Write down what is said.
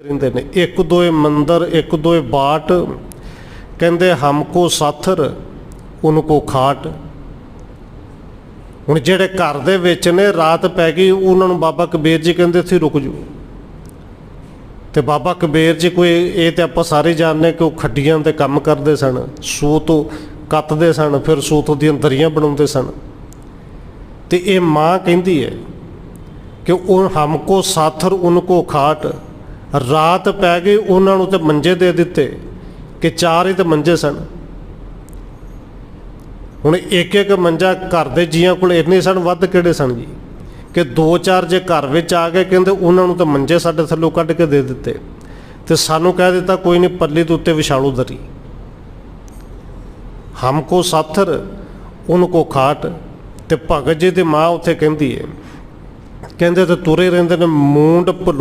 ਰਹਿੰਦੇ ਨੇ। ਇੱਕ ਦੋਏ ਮੰਦਰ, ਇੱਕ ਦੋਏ ਬਾਟ, ਕਹਿੰਦੇ ਹਮਕੋ ਸਾਥਰ ਉਨਕੋ ਖਾਟ। ਹੁਣ ਜਿਹੜੇ ਘਰ ਦੇ ਵਿੱਚ ਨੇ, ਰਾਤ ਪੈ ਗਈ, ਉਹਨਾਂ ਨੂੰ ਬਾਬਾ ਕਬੀਰ ਜੀ ਕਹਿੰਦੇ ਸੀ ਰੁਕ ਜਾਓ। ਤੇ ਬਾਬਾ ਕਬੀਰ ਜੀ ਕੋਈ, ਇਹ ਤੇ ਆਪਾਂ ਸਾਰੇ ਜਾਣਦੇ ਕਿ ਉਹ ਖੱਡੀਆਂ ਤੇ ਕੰਮ ਕਰਦੇ ਸਨ, ਸੂਤ ਕੱਤਦੇ ਸਨ, ਫਿਰ ਸੂਤ ਦੀਆਂ ਦਰੀਆਂ ਬਣਾਉਂਦੇ ਸਨ। ਤੇ ਇਹ ਮਾਂ ਕਹਿੰਦੀ ਹੈ ਕਿ ਉਹ ਹਮਕੋ ਸਾਥਰ ਉਨਕੋ ਖਾਟ। ਰਾਤ ਪੈ ਗਈ, ਉਹਨਾਂ ਨੂੰ ਤੇ ਮੰਜੇ ਦੇ ਦਿੱਤੇ ਕਿ ਚਾਰ ਹੀ ਤੇ ਮੰਜੇ ਸਨ। ਹੁਣ ਇੱਕ ਇੱਕ ਮੰਜਾ ਘਰ ਦੇ ਜੀਆਂ ਕੋਲ ਇੰਨੇ ਸਨ, ਵੱਧ ਕਿਹੜੇ ਸਨ ਜੀ? ਕਿ ਦੋ ਚਾਰ ਜੇ ਘਰ ਵਿੱਚ ਆ ਗਏ, ਕਹਿੰਦੇ ਉਹਨਾਂ ਨੂੰ ਤਾਂ ਮੰਜੇ ਸਾਡੇ ਥੱਲੋਂ ਕੱਢ ਕੇ ਦੇ ਦਿੱਤੇ। ਤੇ ਸਾਨੂੰ ਕਹਿ ਦਿੱਤਾ, ਕੋਈ ਨਹੀਂ, ਪੱਲੀ ਦੇ ਉੱਤੇ ਵਿਛਾਲੂ ਦਰੀ। ਹਮਕੋ ਸਾਥਰ ਉਨਕੋ ਖਾਟ। ਤੇ ਭਗਤ ਜੀ ਦੀ ਮਾਂ ਉੱਥੇ ਕਹਿੰਦੀ ਹੈ ਕਹਿੰਦੇ ਤੇ ਤੁਰੇ ਰਹਿੰਦੇ ਨੇ, ਮੂੰਡ ਭੁੱਲ